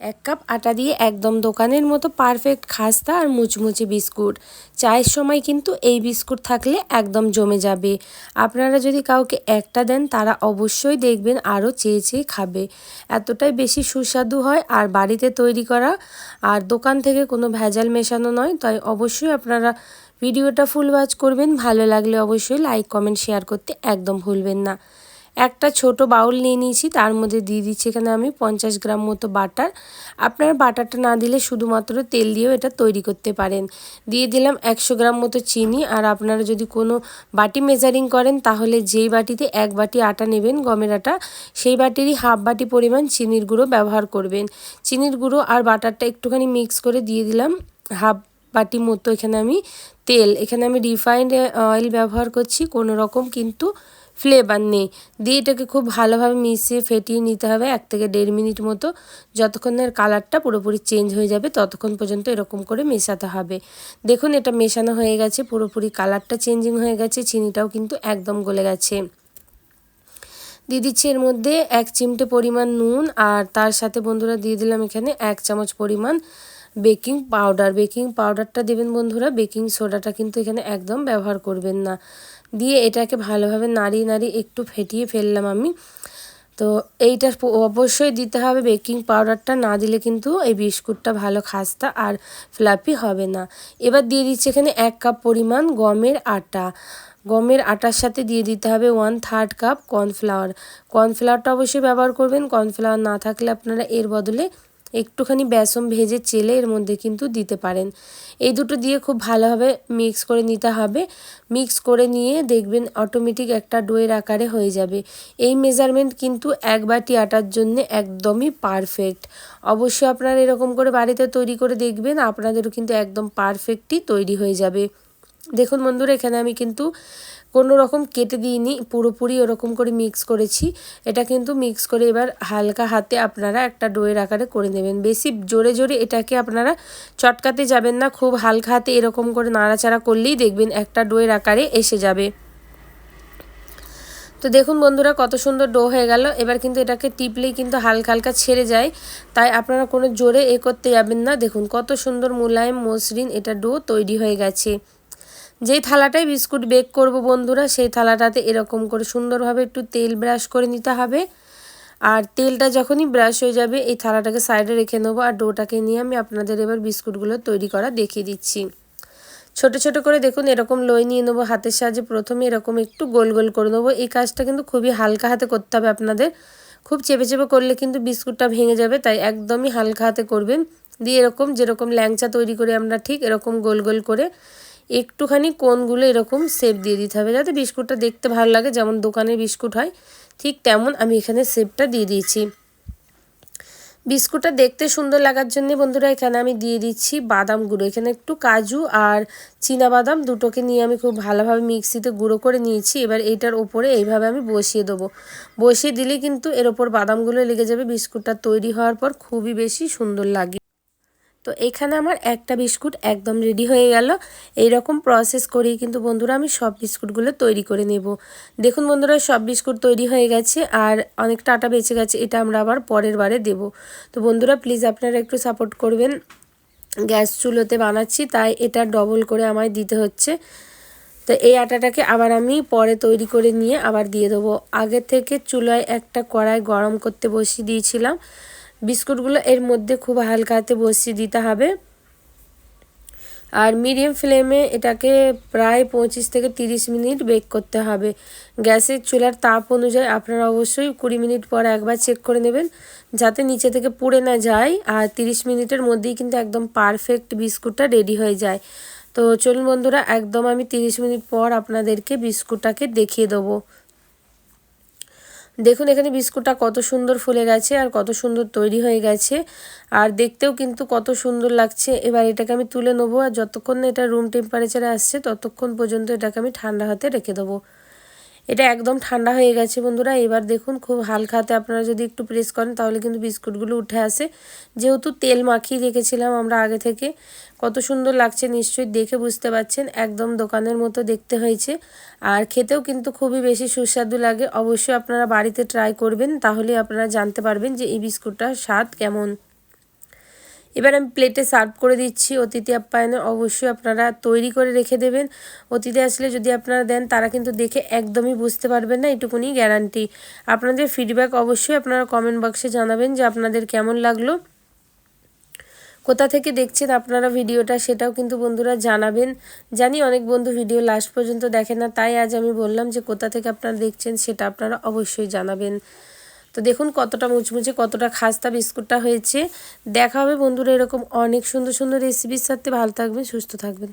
এক কাপ আটা দিয়ে একদম দোকানের মতো পারফেক্ট খাস্তা আর মুচমুচে বিস্কুট। চায়ের সময় কিন্তু এই বিস্কুট থাকলে একদম জমে যাবে। আপনারা যদি কাউকে একটা দেন, তারা অবশ্যই দেখবেন আরও চেয়ে চেয়ে খাবে। এতটাই বেশি সুস্বাদু হয় আর বাড়িতে তৈরি করা। আর দোকান থেকে কোনো ভেজাল মেশানো নয়, তাই অবশ্যই আপনারা ভিডিওটা ফুল ওয়াচ করবেন। ভালো লাগলে অবশ্যই লাইক, কমেন্ট, শেয়ার করতে একদম ভুলবেন না। একটা ছোট বাউল নিয়ে নিয়েছি, তার মধ্যে দিয়ে দিচ্ছি এখানে আমি পঞ্চাশ গ্রাম মতো বাটার। আপনারা বাটারটা না দিলে শুধুমাত্র তেল দিয়েও এটা তৈরি করতে পারেন। দিয়ে দিলাম একশো গ্রাম মতো চিনি, আর আপনারা যদি কোনো বাটি মেজারিং করেন, তাহলে যেই বাটিতে এক বাটি আটা নেবেন গমের আটা, সেই বাটিরই হাফ বাটি পরিমাণ চিনির গুঁড়ো ব্যবহার করবেন। চিনির গুঁড়ো আর বাটারটা একটুখানি মিক্স করে দিয়ে দিলাম হাফ বাটি মতো এখানে আমি তেল। এখানে আমি রিফাইন্ড অয়েল ব্যবহার করছি, কোনো রকম কিন্তু ফ্লেভার নেই। দিয়ে এটাকে খুব ভালোভাবে মিশিয়ে ফেটিয়ে নিতে হবে এক থেকে দেড় মিনিট মতো। যতক্ষণের কালারটা পুরোপুরি চেঞ্জ হয়ে যাবে, ততক্ষণ পর্যন্ত এরকম করে মেশাতে হবে। দেখুন, এটা মেশানো হয়ে গেছে, পুরোপুরি কালারটা চেঞ্জিং হয়ে গেছে, চিনিটাও কিন্তু একদম গলে গেছে। দিয়ে দিচ্ছি এর মধ্যে এক চিমটে পরিমাণ নুন, আর তার সাথে বন্ধুরা দিয়ে দিলাম এখানে এক চামচ পরিমাণ বেকিং পাউডার বেকিং পাউডারটা দেবেন বন্ধুরা বেকিং সোডাটা কিন্তু এখানে একদম ব্যবহার করবেন না। দিয়ে এটাকে ভালোভাবে নাড়িয়ে নাড়িয়ে একটু ফেটিয়ে ফেললাম আমি। তো এইটা অবশ্যই দিতে হবে, বেকিং পাউডারটা না দিলে কিন্তু এই বিস্কুটটা ভালো খাস্তা আর ফ্লাপি হবে না। এবার দিয়ে দিচ্ছি এখানে এক কাপ পরিমাণ গমের আটা। গমের আটার সাথে দিয়ে দিতে হবে ওয়ান থার্ড কাপ কর্নফ্লাওয়ার কর্নফ্লাওয়ারটা অবশ্যই ব্যবহার করবেন কর্নফ্লাওয়ার না থাকলে আপনারা এর বদলে একটুখানি বেসন ভেজে চেলে এর মধ্যে কিন্তু দিতে পারেন। এই দুটো দিয়ে খুব ভালোভাবে মিক্স করে নিতে হবে। মিক্স করে নিয়ে দেখবেন অটোমেটিক একটা ডোয়ের আকারে হয়ে যাবে। এই মেজারমেন্ট কিন্তু এক বাটি আটার জন্য একদমই পারফেক্ট অবশ্যই আপনারা এরকম করে বাড়িতে তৈরি করে দেখবেন, আপনাদেরও কিন্তু একদম পারফেক্টই তৈরি হয়ে যাবে। দেখুন বন্ধুরা, এখানে আমি কিন্তু কোনো রকম কেটে দিইনি, পুরোপুরি ওরকম করে মিক্স করেছি। এটা কিন্তু মিক্স করে এবার হালকা হাতে আপনারা একটা ডোয়ের আকারে করে নেবেন। বেশি জোরে জোরে এটাকে আপনারা চটকাতে যাবেন না, খুব হালকা হাতে এরকম করে নাড়াচাড়া করলেই দেখবেন একটা ডোয়ের আকারে এসে যাবে। তো দেখুন বন্ধুরা, কত সুন্দর ডো হয়ে গেল। এবার কিন্তু এটাকে টিপলেই কিন্তু হালকা হালকা ছেড়ে যায়। তাই আপনারা কোনো জোরে এ করতে যাবেন না। দেখুন কত সুন্দর মোলায়েম মসৃণ এটা ডো তৈরি হয়ে গেছে। যেই থালাটায় বিস্কুট বেক করব বন্ধুরা, সেই থালাটাতে এরকম করে সুন্দরভাবে একটু তেল ব্রাশ করে নিতে হবে। আর তেলটা যখনই ব্রাশ হয়ে যাবে, এই থালাটাকে সাইডে রেখে নেব আর ডোটাকে নিয়ে আমি আপনাদের এবার বিস্কুটগুলো তৈরি করা দেখিয়ে দিচ্ছি। ছোট ছোট করে দেখুন, এরকম লই নিয়ে নেব হাতের সাহায্যে। প্রথমে এরকম একটু গোল গোল করে নেব। এই কাজটা কিন্তু খুবই হালকা হাতে করতে হবে আপনাদের। খুব চেপে চেপে করলে কিন্তু বিস্কুটটা ভেঙে যাবে, তাই একদমই হালকা হাতে করবেন। দিয়ে এরকম যেরকম ল্যাংচা তৈরি করে আমরা ঠিক এরকম গোল গোল করে একটুখানি কোনগুলো এরকম শেপ দিয়ে দিতে হবে। যাতে বিস্কুটটা দেখতে ভালো লাগে, যেমন দোকানের বিস্কুট হয়, ঠিক তেমন আমি এখানে শেপটা দিয়ে দিয়েছি। বিস্কুটটা দেখতে সুন্দর লাগার জন্য বন্ধুরা এখানে আমি দিয়ে দিচ্ছি বাদাম গুঁড়ো। এখানে একটু কাজু আর বাদাম দুটোকে নিয়ে আমি খুব ভালোভাবে মিক্সিতে গুঁড়ো করে নিয়েছি। এবার এইটার ওপরে এইভাবে আমি বসিয়ে দেবো। বসিয়ে দিলে কিন্তু এর ওপর বাদামগুলো লেগে যাবে। বিস্কুটটা তৈরি হওয়ার পর খুবই বেশি সুন্দর লাগে। তো এখানে আমার একটা বিস্কুট একদম রেডি হয়ে গেল। এই রকম প্রসেস করেই কিন্তু বন্ধুরা আমি সব বিস্কুটগুলো তৈরি করে নেব। দেখুন বন্ধুরা, সব বিস্কুট তৈরি হয়ে গেছে আর অনেকটা আটা বেঁচে গেছে, এটা আমরা আবার পরের বারে দেব। তো বন্ধুরা প্লিজ আপনারা একটু সাপোর্ট করবেন। গ্যাস চুলোতে বানাচ্ছি, তাই এটা ডবল করে আমায় দিতে হচ্ছে। তো এই আটাটাকে আবার আমি পরে তৈরি করে নিয়ে আবার দিয়ে দেবো। আগে থেকে চুলায় একটা কড়াই গরম করতে বসিয়ে দিয়েছিলাম। বিস্কুটগুলো এর মধ্যে খুব হালকাতে বসিয়ে দিতে হবে। আর মিডিয়াম ফ্লেমে এটাকে প্রায় পঁচিশ থেকে তিরিশ মিনিট বেক করতে হবে। গ্যাসের চুলার তাপ অনুযায়ী আপনারা অবশ্যই কুড়ি মিনিট পর একবার চেক করে নেবেন, যাতে নিচে থেকে পুড়ে না যায়। আর তিরিশ মিনিটের মধ্যেই কিন্তু একদম পারফেক্ট বিস্কুটটা রেডি হয়ে যায়। তো চলুন বন্ধুরা, একদম আমি তিরিশ মিনিট পর আপনাদেরকে বিস্কুটটাকে দেখিয়ে দেবো। দেখুন, এখানে বিস্কুটটা কত সুন্দর ফুলে গেছে আর কত সুন্দর তৈরি হয়ে গেছে। আর দেখতেও কিন্তু কত সুন্দর লাগছে। এবার এটাকে আমি তুলে নেব আর যতক্ষণ না এটা রুম টেম্পারেচারে আসছে, ততক্ষণ পর্যন্ত এটাকে আমি ঠান্ডা হাতে রেখে দেবো। এটা একদম ঠান্ডা হয়ে গেছে বন্ধুরা। এবার দেখুন খুব হালকা হাতে আপনারা যদি একটু প্রেস করেন তাহলে কিন্তু বিস্কুটগুলো উঠে আসে। যেহেতু তেল মাখিয়ে রেখেছিলাম আমরা আগে থেকে, কত সুন্দর লাগছে নিশ্চয়ই দেখে বুঝতে পারছেন, একদম দোকানের মতো দেখতে হয়েছে। আর খেতেও কিন্তু খুবই বেশি সুস্বাদু লাগে। অবশ্যই আপনারা বাড়িতে ট্রাই করবেন, তাহলে আপনারা জানতে পারবেন যে এই বিস্কুটটার স্বাদ কেমন। এবার আমি প্লেটে সার্ভ করে দিচ্ছি। অতিথি আপ্যায়নে অবশ্যই আপনারা তৈরি করে রেখে দেবেন। অতিথি আসলে যদি আপনারা দেন, তারা কিন্তু দেখে একদমই বুঝতে পারবেন না, এটুকুনি গ্যারান্টি আপনাদের ফিডব্যাক অবশ্যই আপনারা কমেন্ট বক্সে জানাবেন যে আপনাদের কেমন লাগল। কোথা থেকে দেখছেন আপনারা ভিডিওটা সেটাও কিন্তু বন্ধুরা জানাবেন। জানি অনেক বন্ধু ভিডিও লাস্ট পর্যন্ত দেখে না, তাই আজ আমি বললাম যে কোথা থেকে আপনারা দেখছেন সেটা আপনারা অবশ্যই জানাবেন। তো দেখুন কতটা মুচমুচে, কতটা খাস্তা বিস্কুটটা হয়েছে। দেখা হবে বন্ধুরা এরকম অনেক সুন্দর সুন্দর রেসিপির সাথে। ভালো থাকবেন, সুস্থ থাকবেন।